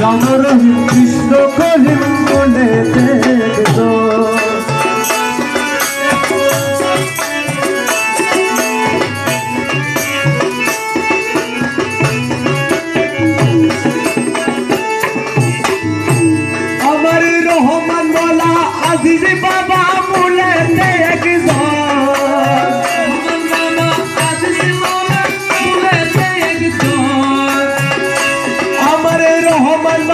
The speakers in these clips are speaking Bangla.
রাম রহিম কৃষ্ণ করিম মনে দেখতো আমার রহমান বলা আজিজ বাবা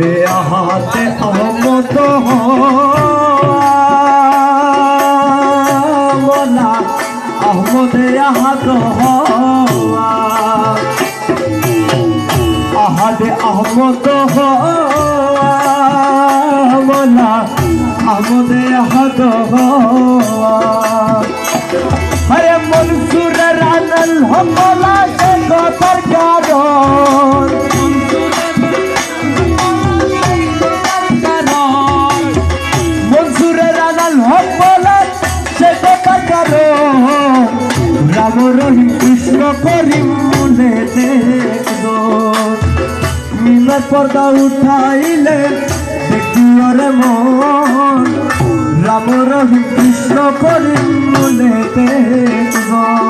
রে দেখব হরে আহাতে আহমদ মনা আহাদে আহমদ মনা আহমদে আহাদ হরে মনসুর রানল হমলা হক বলা, সে কারণ রাম রহিম, কৃষ্ণ করিম মনে দেখো পর্দা উঠাইলে দেখিওরে মন। রাম রহিম, কৃষ্ণ করিম মনে দেখো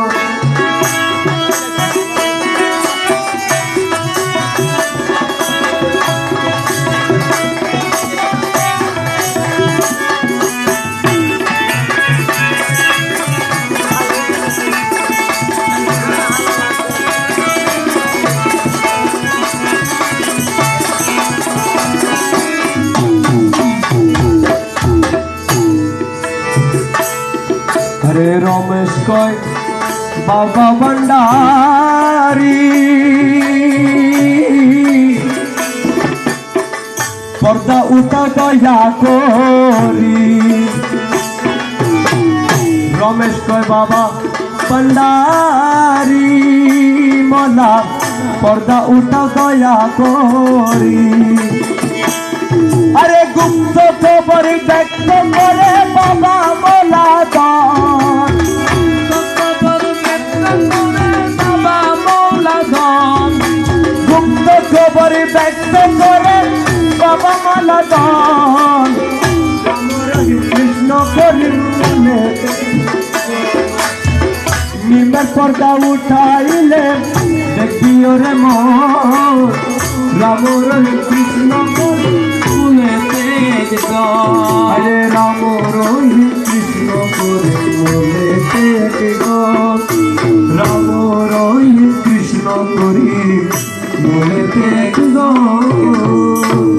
হরে রমেশ কয় বাবা ভণ্ডারি পর্দা উঠা গয়া করি রমেশ কয় বাবা ভণ্ডারি মনা পর্দা উঠা গয়া করি আরে গুপ্ত খবর ব্যক্ত করে বাবা ব্যক্ত করে বাবা মোলা দান। কৃষ্ণ করি নিমের পর্দা উঠাইলে দেখি ওরে মন। রাম রহি কৃষ্ণ করি হরে রাম রহি কৃষ্ণ করে মনে রাম রহি কৃষ্ণ করি Thank you.